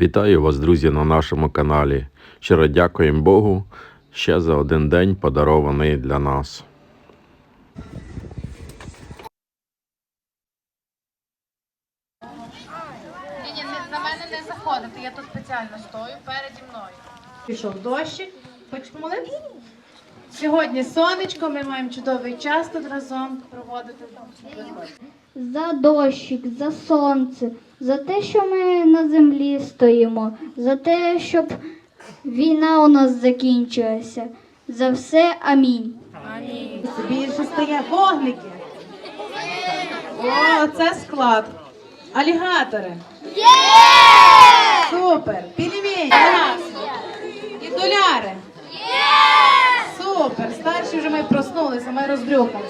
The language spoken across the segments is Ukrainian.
Вітаю вас, друзі, на нашому каналі. Щиро дякуємо Богу ще за один день подарований для нас. Ні, ні, на мене не заходити. Я тут спеціально стою переді мною. Пішов дощик. Хочеш помолитися? Сьогодні сонечко, ми маємо чудовий час тут разом проводити. За дощик, за сонце, за те, що ми на землі стоїмо, за те, щоб війна у нас закінчилася. За все амінь. Більше стає вогники. О, це склад. Алігатори. Є! Супер! Пельмені. І доляри. Є! Супер! Старші вже ми проснулися, ми розбрюхалися.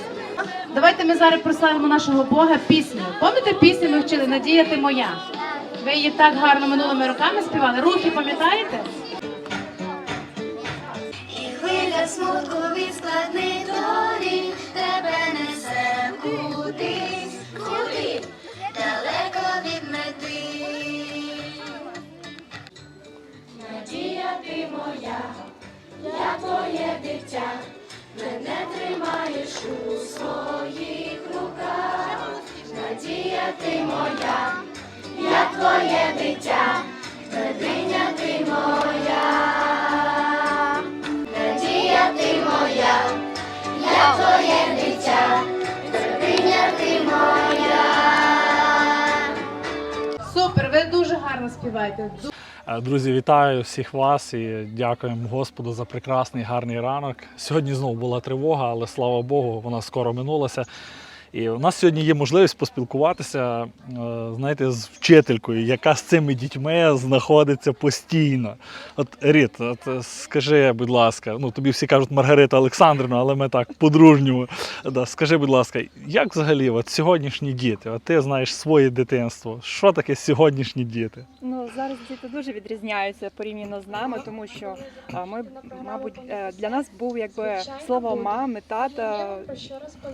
Ми зараз прославимо нашого Бога піснею. Пам'ятаєте пісню ми вчили Надія ти моя? Ви її так гарно минулими роками співали. Рухи пам'ятаєте? І хвиля смутку від складних доріг тебе несе кудись, куди далеко від мети. Надія ти моя, я твоє дитя, мене тримаєш у своїх руках. Надія ти моя, я твоє дитя, Мединя ти моя. Надія ти моя, я твоє дитя, терпіння ти моя. Супер, ви дуже гарно співаєте. Е, Друзі, вітаю всіх вас і дякуємо Господу за прекрасний гарний ранок. Сьогодні знову була тривога, але слава Богу, вона скоро минулася. І у нас сьогодні є можливість поспілкуватися, е, знаєте, з вчителькою, яка з цими дітьми знаходиться постійно. От Ріт, от е, скажи, будь ласка, ну тобі всі кажуть Маргарита Олександрівна, але ми так по-дружньому. Да, скажи, будь ласка, як взагалі от сьогоднішні діти? От ти знаєш своє дитинство. Що таке сьогоднішні діти? Ну зараз діти дуже відрізняються порівняно з нами, тому що а, ми, мабуть, е, для нас був якби слово мами, тата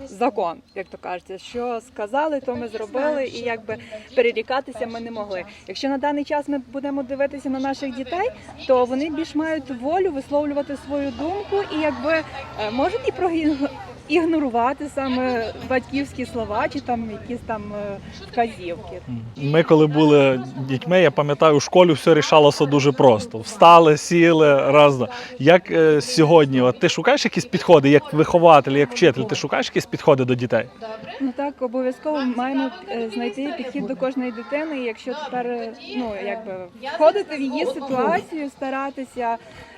закон, як то кажеться. Що сказали, то ми зробили, і якби перерікатися ми не могли. Якщо на даний час ми будемо дивитися на наших дітей, то вони більш мають волю висловлювати свою думку і якби е, можуть і прогі- ігнорувати саме батьківські слова чи там якісь там е, вказівки. Ми, коли були дітьми, я пам'ятаю, у школі все рішалося дуже просто. Встали, сіли разом. Як е, сьогодні, от ти шукаєш якісь підходи, як вихователь, як вчитель, ти шукаєш якісь підходи до дітей? Ну так, обов'язково маємо е, знайти підхід до кожної дитини. І якщо тепер е, ну якби входити в її ситуацію, старатися.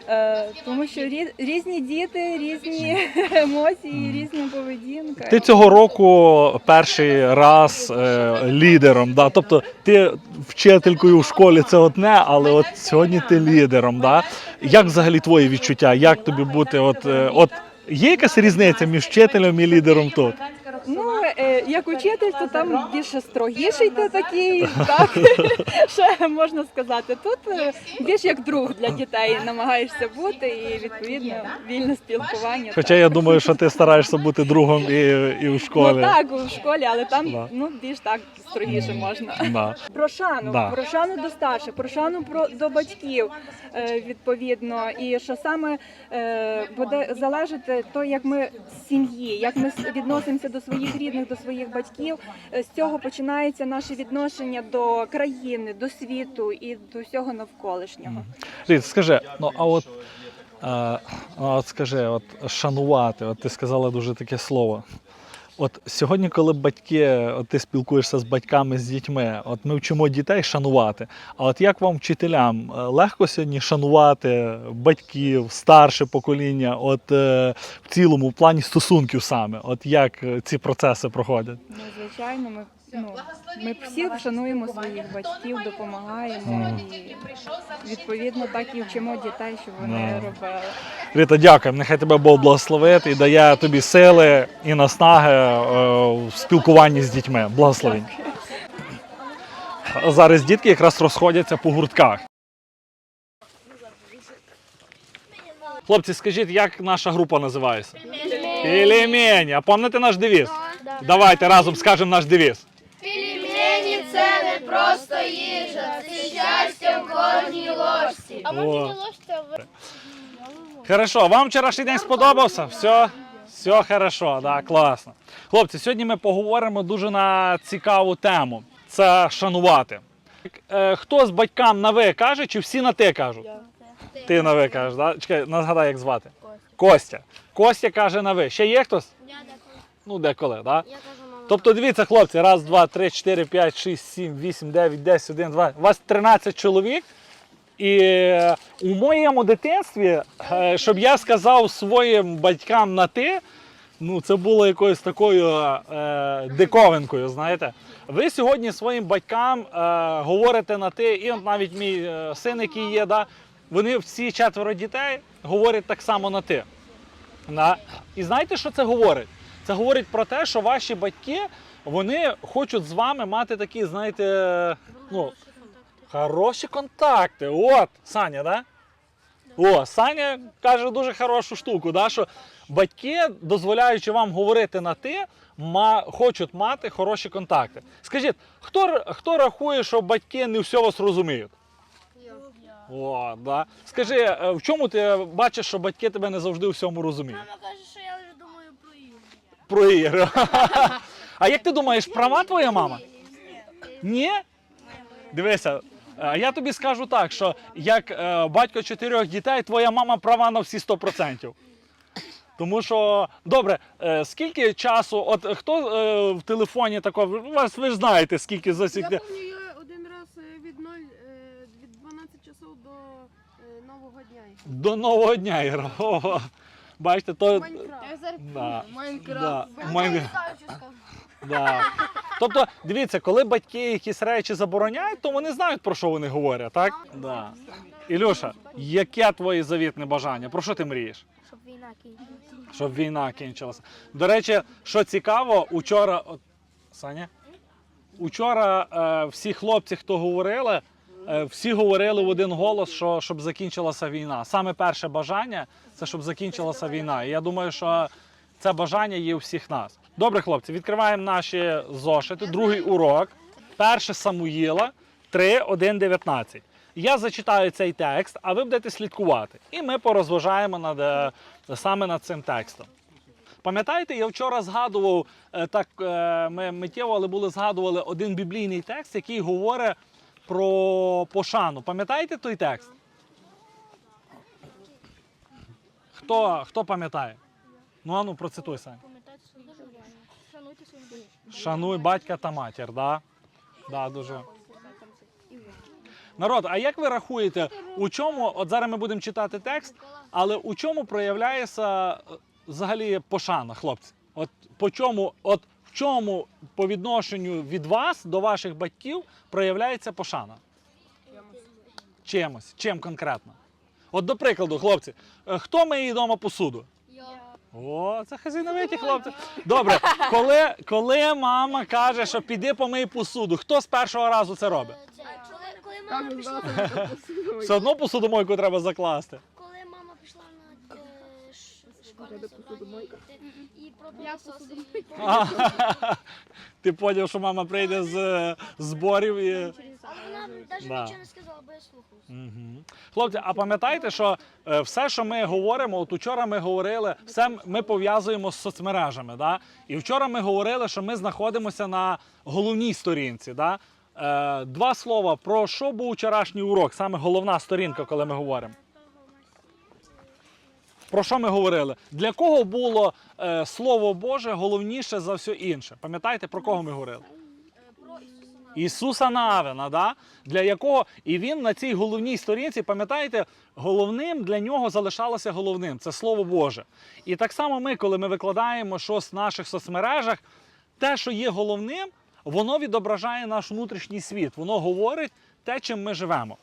Е, Тому що різні діти, різні емоції, різна поведінка. Ти цього року перший раз е, лідером. Да? Тобто ти вчителькою в школі це одне, але от сьогодні ти лідером. Да? Як взагалі твої відчуття? Як тобі бути? От, е, от є якась різниця між вчителем і лідером тут? Ну е, як учитель, то там більше строгіший ти такий, так що можна сказати. Тут е, більш як друг для дітей намагаєшся бути і відповідно вільне спілкування. Хоча я думаю, що ти стараєшся бути другом і, і в школі. Ну так, у школі, але там Да. ну більш так строгіше можна. Да. Про шану, Да. про шану до старших, про шану про до батьків е, відповідно. І що саме е, буде залежати то, як ми з сім'ї, як ми с- відносимося до своїх рідних, до своїх батьків. Е, З цього починається наше відношення до країни, до світу і до всього навколишнього. Рід, скажи, ну а от, е, а от скажи, от шанувати, от ти сказала дуже таке слово. От сьогодні, коли батьки, от ти спілкуєшся з батьками, з дітьми, от ми вчимо дітей шанувати. А от як вам, вчителям, е, легко сьогодні шанувати батьків, старше покоління, от е, в цілому, в плані стосунків саме, от як е, ці процеси проходять? Ну, звичайно, ми, ну, ми всі вшануємо своїх батьків, допомагаємо відповідно так і вчимо дітей, щоб вони робили. Ріта, дякуємо. Нехай тебе Бог благословить і дає тобі сили і наснаги е, в спілкуванні з дітьми. Благословень. Зараз дітки якраз розходяться по гуртках. Хлопці, скажіть, як наша група називається? Пельмені. А пам'ятаєте наш девіз? Давайте разом скажемо наш девіз. Просто їжа, це щастя в кожній ложці. А може не ложця Хорошо, вам вчорашній день сподобався? Все, все хорошо, да, класно. Хлопці, сьогодні ми поговоримо дуже на цікаву тему. Це шанувати. Е, Хто з батькам на ви каже, чи всі на ти кажуть? Ти на ви кажеш, да? Чекай, нагадай, як звати. Костя. Костя каже на ви. Ще є хтось? Я деколи. Ну, деколи, так? Да? Я кажу. Тобто дивіться, хлопці, раз, два, три, чотири, п'ять, шість, сім, вісім, дев'ять, десять, один, два. У вас 13 чоловік. І е, у моєму дитинстві, е, щоб я сказав своїм батькам на ти, ну це було якоюсь такою е, диковинкою, знаєте. Ви сьогодні своїм батькам е, говорите на ти, і от навіть мій е, син, який є, да, вони всі четверо дітей говорять так само на ти. Да. І знаєте, що це говорить? Це говорить про те, що ваші батьки вони хочуть з вами мати такі, знаєте, ну, хороші контакти. От, Саня, да? О, Саня каже дуже хорошу штуку, да, що батьки, дозволяючи вам говорити на ти, ма, хочуть мати хороші контакти. Скажіть, хто, хто рахує, що батьки не все вас розуміють? О, да. Скажи, е, в чому ти бачиш, що батьки тебе не завжди у всьому розуміють? Мама каже, що я лише думаю про ігри. Про ігри. А як ти думаєш, права твоя мама? Ні? Дивися, е, я тобі скажу так, що як е, батько чотирьох дітей, твоя мама права на всі 100%. Тому що, добре, е, скільки часу, от хто в телефоні такого, вас ви ж знаєте, скільки засікте. Я пам'ятаю, я один раз від 0, е, від 12 часов до нового дня. До нового дня грав. Бачите, то. Майнкрафт. Да. Майнкрафт. Да. Майн-. Да. Тобто, дивіться, коли батьки якісь речі забороняють, то вони знають, про що вони говорять, так? Да. Ілюша, яке твоє завітне бажання? Про що ти мрієш? Щоб війна кінчилася. Щоб війна кінчилася. До речі, що цікаво, учора. От, Саня? Учора е, всі хлопці, хто говорили, всі говорили в один голос, що щоб закінчилася війна. Саме перше бажання це щоб закінчилася війна. І я думаю, що це бажання є у всіх нас. Добре, хлопці, відкриваємо наші зошити. Другий урок. Перше Самуїла 3, 1, 19. Я зачитаю цей текст, а ви будете слідкувати. І ми порозважаємо над, е, саме над цим текстом. Пам'ятаєте, я вчора згадував е, так, е, ми миттєво, але були згадували один біблійний текст, який говорить про пошану. Пам'ятаєте той текст? Хто, хто пам'ятає? Ну, ану, процитуй Сань. Шануй батька та матір, да? Да, дуже. Народ, а як ви рахуєте, у чому, от зараз ми будемо читати текст, але у чому проявляється е, взагалі пошана, хлопці? От по чому, от чому по відношенню від вас до ваших батьків проявляється пошана? Чимось. Чим конкретно? От до прикладу, хлопці, е, хто миє вдома посуду? О, це хазіновиті хлопці. Добре, коли, коли мама каже, що піди помий посуду, хто з першого разу це робить? Коли, коли мама пішла, посудовий. Все одно посудомойку треба закласти. коли мама пішла на е, А, Ти поняв, що мама прийде з е, зборів і. А вона навіть Да. нічого не сказала, бо я слухався. Мгм. Хлопці, а пам'ятаєте, що е, все, що ми говоримо, от учора ми говорили, все ми пов'язуємо з соцмережами. Да? І вчора ми говорили, що ми знаходимося на головній сторінці. Да? Е, Два слова про що був вчорашній урок, саме головна сторінка, коли ми говоримо. Про що ми говорили? Для кого було е, Слово Боже головніше за все інше? Пам'ятаєте, про кого ми говорили? Ісуса Навина, да? для якого і він на цій головній сторінці, пам'ятаєте, головним для нього залишалося головним це Слово Боже. І так само ми, коли ми викладаємо щось в наших соцмережах, те, що є головним, воно відображає наш внутрішній світ, воно говорить те, чим ми живемо.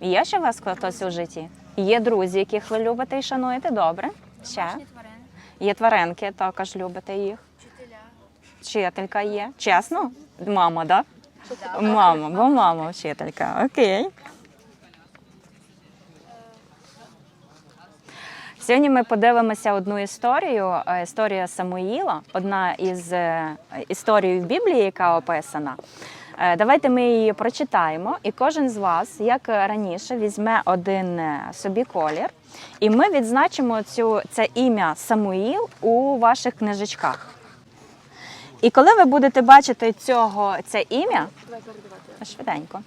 Є ще у вас хтось у житті? Є друзі, яких ви любите і шануєте добре? Ще? Є тваринки, також любите їх. Вчителька є. Чесно? Мама, так? Да? Мама, бо мама вчителька. Окей. Сьогодні ми подивимося одну історію. е, Історія Самуїла, одна із е, історій в Біблії, яка описана. Е, Давайте ми її прочитаємо, і кожен з вас, як раніше, візьме один е, собі колір, і ми відзначимо цю, це ім'я Самуїл у ваших книжечках. І коли ви будете бачити цього, це ім'я, швиденько.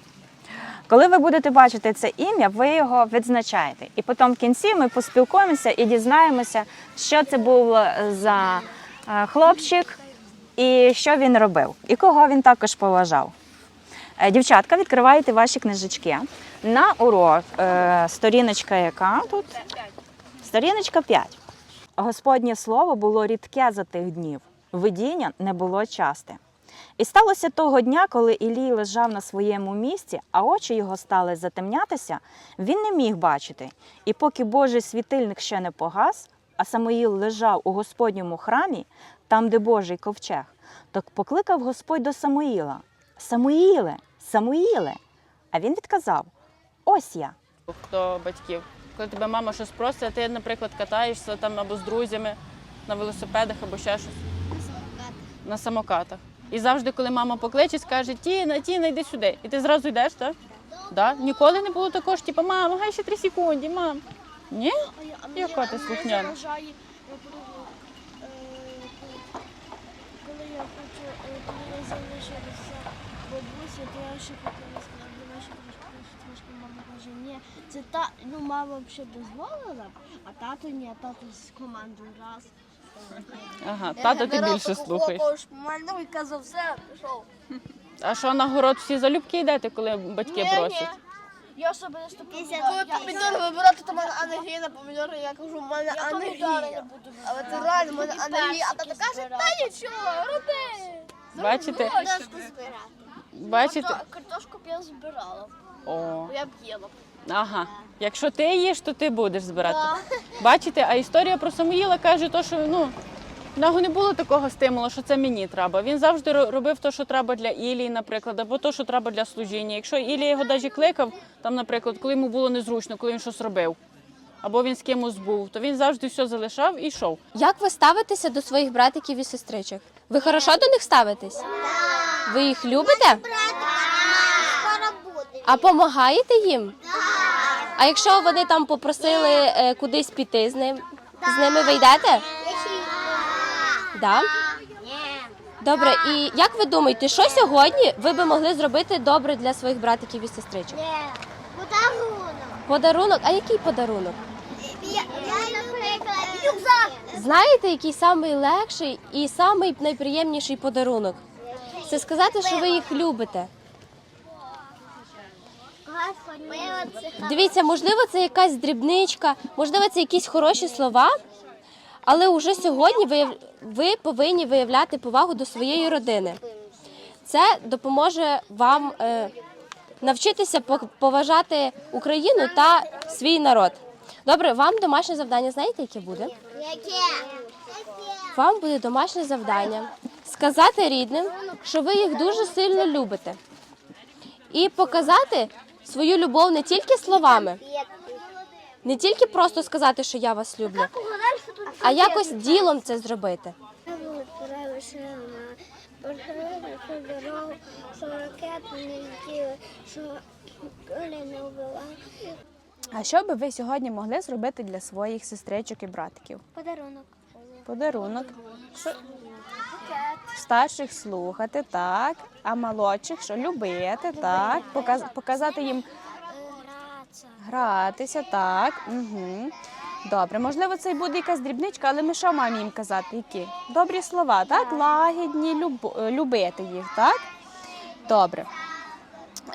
Коли ви будете бачити це ім'я, ви його відзначаєте. І потім в кінці ми поспілкуємося і дізнаємося, що це був за е, хлопчик і що він робив, і кого він також поважав. Е, Дівчатка, відкривайте ваші книжечки. На урок е, сторіночка яка тут? Сторіночка 5. Господнє слово було рідке за тих днів, видіння не було часте. І сталося того дня, коли Ілій лежав на своєму місці, а очі його стали затемнятися, він не міг бачити. І поки Божий світильник ще не погас, а Самоїл лежав у Господньому храмі, там, де Божий ковчег, то покликав Господь до Самуїла: Самуїле, Самуїле. А він відказав: Ось я. хто батьків. Коли тебе мама щось просить, а ти, наприклад, катаєшся там або з друзями на велосипедах, або ще щось. На самокатах. І завжди, коли мама покличе, скаже Тіна, Тіна, йди сюди. І ти зразу йдеш, так? Да? Ніколи не було такого ж, типу, мама, гай ще три секунди, мам. Ні? Яка ти слухняна? Е, коли я хочу, е, коли я залишилася бабусі, то я ще хотіла сказати, давай ще трошки, трошки мама каже, ні, це та, ну мама взагалі дозволила, а тато ні, а тато з командою раз. Ага, тато ти більше слухаєш. Мене і казав, все, пішов. А що на город всі залюбки йдете, коли батьки просять? Я особисто Коли помідори вибирати, то в мене на помідори, я кажу, в мене алергія. Але це реально, в мене алергія. А тато каже, та нічого, роби. Бачите? Картошку збирати. Бачите? Картошку б я збирала, О. бо я б їла. Ага. Якщо ти їш, то ти будеш збирати. Бачите, а історія про Самуїла каже, то, що ну, в нього не було такого стимулу, що це мені треба. Він завжди робив те, що треба для Ілії, наприклад, або те, що треба для служіння. Якщо Ілія його навіть кликав, там, наприклад, коли йому було незручно, коли він щось робив, або він з кимось був, то він завжди все залишав і йшов. Як ви ставитеся до своїх братиків і сестричок? Ви хорошо до них ставитесь? Ви їх любите? А допомагаєте їм? А якщо вони там попросили е, кудись піти з ним, з ними ви йдете? Да? Добре, і як ви думаєте, що сьогодні ви би могли зробити добре для своїх братиків і сестричок? Подарунок. Подарунок? А який подарунок? Я, наприклад. Знаєте, який самий легший і самий найприємніший подарунок? Це сказати, що ви їх любите. Дивіться, можливо, це якась дрібничка, можливо, це якісь хороші слова, але вже сьогодні ви, ви повинні виявляти повагу до своєї родини. Це допоможе вам е, навчитися поважати Україну та свій народ. Добре, вам домашнє завдання знаєте, яке буде? Яке? Вам буде домашнє завдання сказати рідним, що ви їх дуже сильно любите, і показати свою любов не тільки словами, не тільки просто сказати, що я вас люблю, а якось ділом це зробити. А що би ви сьогодні могли зробити для своїх сестричок і братиків? Подарунок. Подарунок. Що? Старших слухати, так. А молодших що любити, так. Показ- показати їм гратися, так. Угу. Добре, можливо, це й буде якась дрібничка, але ми що маємо їм казати? Які? Добрі слова, так? Лагідні, люб... е, любити їх, так? Добре.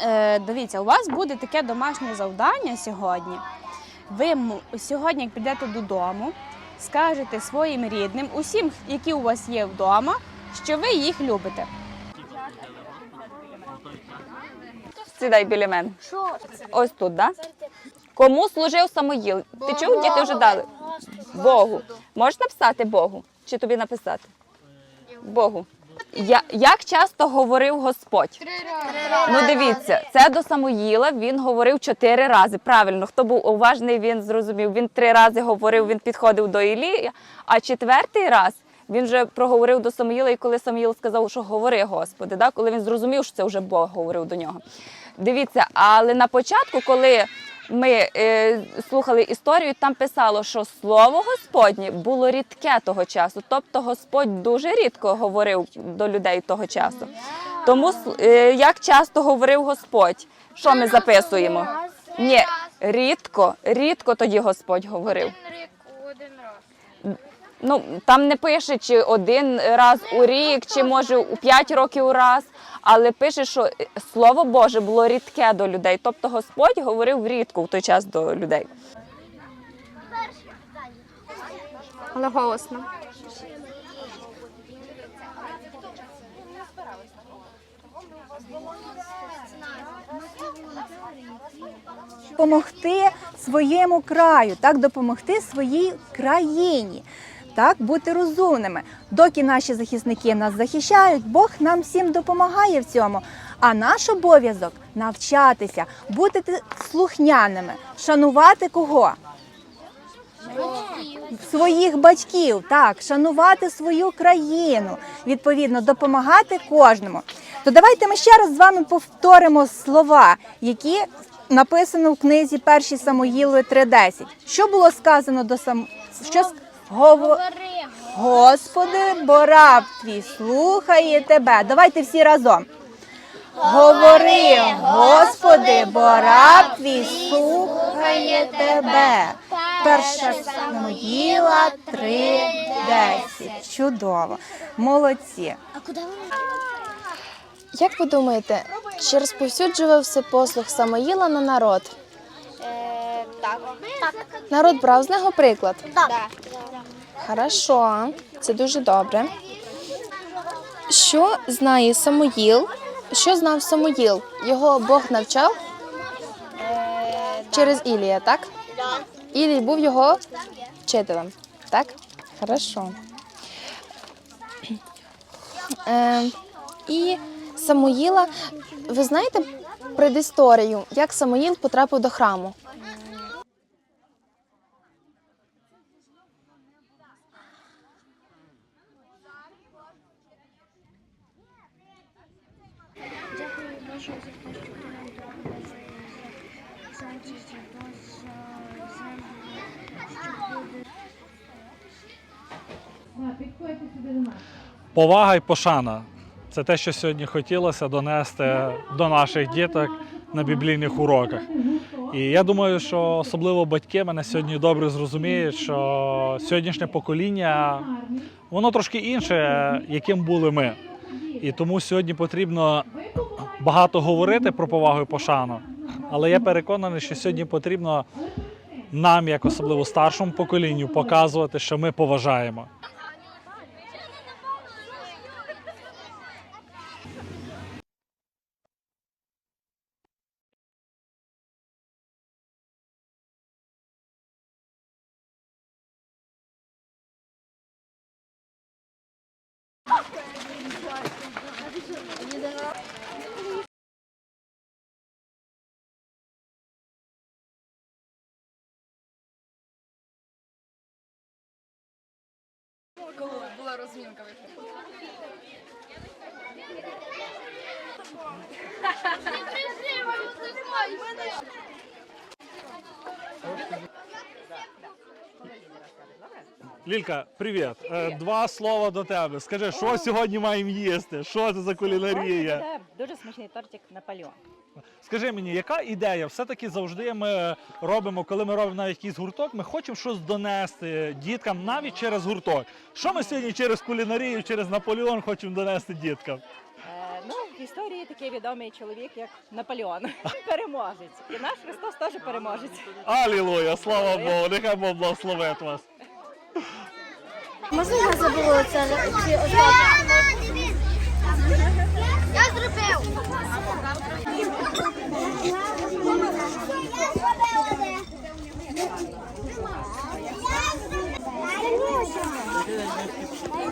Е, дивіться, у вас буде таке домашнє завдання сьогодні. Ви сьогодні, як підете додому, скажете своїм рідним, усім, які у вас є вдома, що ви їх любите. Сідай біля мене. Ось тут, да? Кому служив Самоїл? Ти чув, діти вже дали? Богу. Можеш написати Богу? Чи тобі написати? Богу. Я, як часто говорив Господь? Ну дивіться, це до Самоїла він говорив чотири рази. Правильно, хто був уважний, він зрозумів. Він три рази говорив, він підходив до Ілії, а четвертий раз Він вже проговорив до Самуїла, і коли Самуїл сказав, що говори, Господи, да? коли він зрозумів, що це вже Бог говорив до нього. Дивіться, але на початку, коли ми е, слухали історію, там писало, що слово Господнє було рідке того часу. Тобто Господь дуже рідко говорив до людей того часу. Тому е, як часто говорив Господь, що ми записуємо? Ні, рідко, рідко тоді Господь говорив. Ну там не пише, чи один раз у рік, чи може у п'ять років у раз, але пише, що е, слово Боже було рідке до людей. Тобто Господь говорив рідко в той час до людей. Але голосно. допомогти своєму краю, так допомогти своїй країні. Так, бути розумними. Доки наші захисники нас захищають, Бог нам всім допомагає в цьому. А наш обов'язок навчатися, бути слухняними, шанувати кого? Своїх батьків, так, шанувати свою країну, відповідно, допомагати кожному. То давайте ми ще раз з вами повторимо слова, які написано в книзі 1 Самоїлові 3.10. Що було сказано до сам... що с- Гово... Господи, бо раб твій слухає тебе. Давайте всі разом. Говори, Господи, бо раб твій слухає тебе. Перша Самоїла 3.10. Чудово. Молодці. Як ви думаєте, чи розповсюджувався послуг Самоїла на народ? Так. Так. Народ брав з нього приклад. Так. Хорошо, це дуже добре. Що знає Самоїл? Що знав Самоїл? Його Бог навчав через Ілія, так? Ілій був його вчителем. Так? Хорошо. Е, і Самуїла, ви знаєте предісторію, як Самуїл потрапив до храму? Дякую Боже за те, що ти нам дав Повага і пошана це те, що сьогодні хотілося донести до наших діток на біблійних уроках. І я думаю, що особливо батьки мене сьогодні добре зрозуміють, що сьогоднішнє покоління воно трошки інше, яким були ми. І тому сьогодні потрібно багато говорити про повагу і пошану. Але я переконаний, що сьогодні потрібно нам, як особливо старшому поколінню, показувати, що ми поважаємо. Лілька, привіт. Е, Два слова до тебе. Скажи, що сьогодні маємо їсти? Що це за кулінарія? Дуже смачний тортик Наполеон. Скажи мені, яка ідея? Все-таки завжди ми робимо, коли ми робимо навіть якийсь гурток, ми хочемо щось донести діткам навіть через гурток. Що ми сьогодні через кулінарію, через Наполеон хочемо донести діткам? ну, в історії такий відомий чоловік, як Наполеон. Переможець. І наш Христос теж переможець. Алілуя, слава Богу, нехай Бог благословить вас. Можна я забула це ці Я зробив.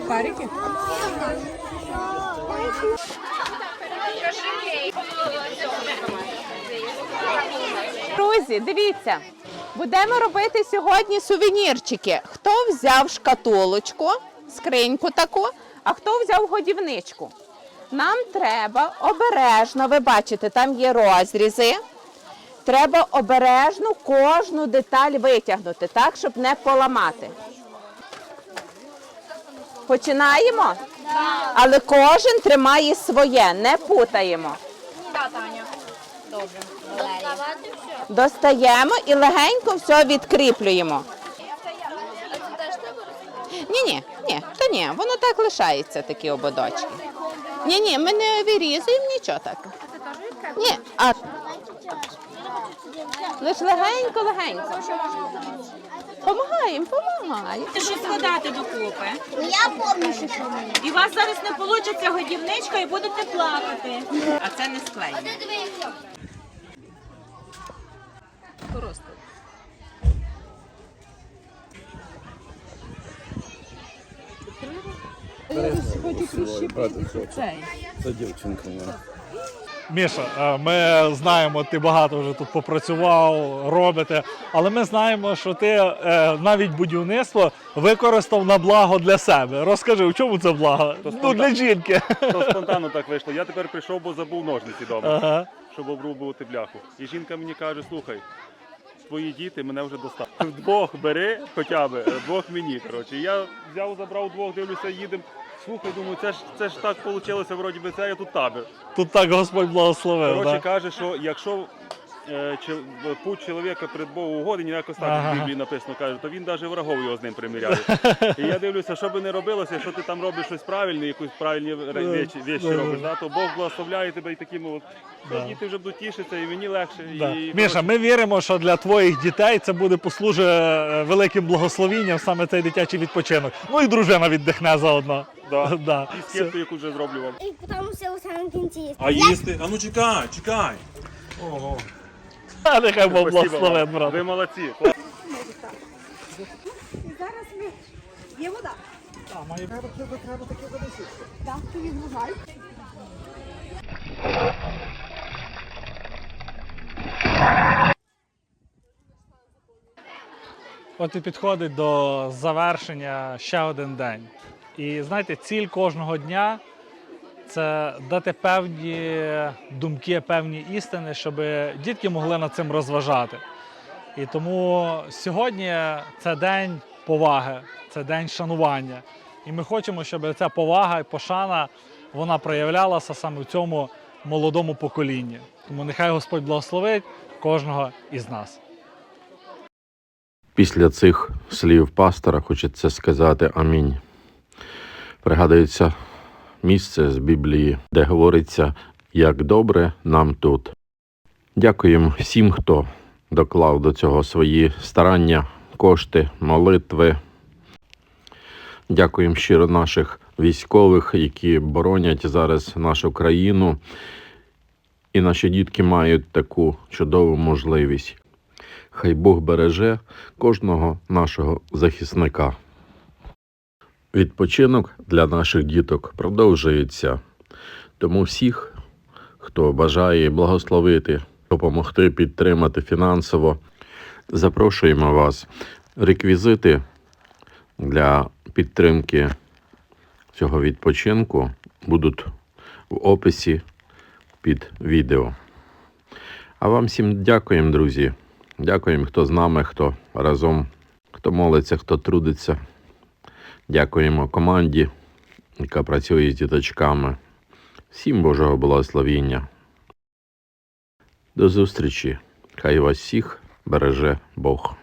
Парики? Друзі, дивіться, будемо робити сьогодні сувенірчики. Хто взяв шкатулочку скриньку таку, а хто взяв годівничку? Нам треба обережно, ви бачите, там є розрізи. Треба обережно кожну деталь витягнути, так, щоб не поламати. Починаємо? Але кожен тримає своє, не путаємо. Достаємо і легенько все відкріплюємо. Ні, ні, ні, то ні, воно так лишається, такі ободочки. Ні, ні, ми не вирізуємо нічого так. Ні, а лиш легенько, легенько. Помагаємо, помагаємо. Що складати докупи. Ну я пам'ятаю, що мені. І у вас зараз не вийде годівничка і будете плакати. А це не склеєно. Міша, е, ми знаємо, ти багато вже тут попрацював, робите, але ми знаємо, що ти е, навіть будівництво використав на благо для себе. Розкажи, в чому це благо? Ну, для жінки. То спонтанно так вийшло. Я тепер прийшов, бо забув ножниці вдома, Ага. щоб обрубувати бляху. І жінка мені каже: слухай, твої діти мене вже достали. Двох бери хоча б, двох мені. Коротше. Я взяв, забрав двох, дивлюся, їдемо. Слухай, думаю, це ж це ж так вийшло, вроді би це, я тут табір. Тут так Господь благословив. Коротше, Да? каже, що якщо путь чоловіка перед Богом угоден, якось так Ага. в Біблії написано, каже, то він навіть врагов його з ним приміряє. І я дивлюся, що би не робилося, якщо ти там робиш щось правильне, якусь правильні речі, вещі робиш, да, то Бог благословляє тебе і такими от. Да. Діти вже будуть тішитися, і мені легше. Да. І, Міша, ми віримо, що для твоїх дітей це буде послужить е, великим благословінням саме цей дитячий відпочинок. Ну і дружина віддихне заодно. Да. Да. І скидку, яку вже зроблю вам. І тому все у самому кінці. А їсти? А ну чекай, чекай. Ого. А нехай вам. брат. Ви молодці. Зараз ми є вода. Так, ти відгружай. От і підходить до завершення ще один день. І знаєте, ціль кожного дня це дати певні думки, певні істини, щоб дітки могли над цим розважати. І тому сьогодні це день поваги, це день шанування. І ми хочемо, щоб ця повага і пошана вона проявлялася саме в цьому молодому поколінні. Тому нехай Господь благословить кожного із нас. Після цих слів пастора хочеться сказати амінь. Пригадується місце з Біблії, де говориться, як добре нам тут. Дякуємо всім, хто доклав до цього свої старання, кошти, молитви. Дякуємо щиро наших військових, які боронять зараз нашу країну. І наші дітки мають таку чудову можливість. Хай Бог береже кожного нашого захисника. Відпочинок для наших діток продовжується. Тому всіх, хто бажає благословити, допомогти, підтримати фінансово, запрошуємо вас. Реквізити для підтримки цього відпочинку будуть в описі під відео. А вам всім дякуємо, друзі. Дякуємо, хто з нами, хто разом, хто молиться, хто трудиться. Дякуємо команді, яка працює з діточками. Всім Божого благословіння. До зустрічі. Хай вас всіх береже Бог.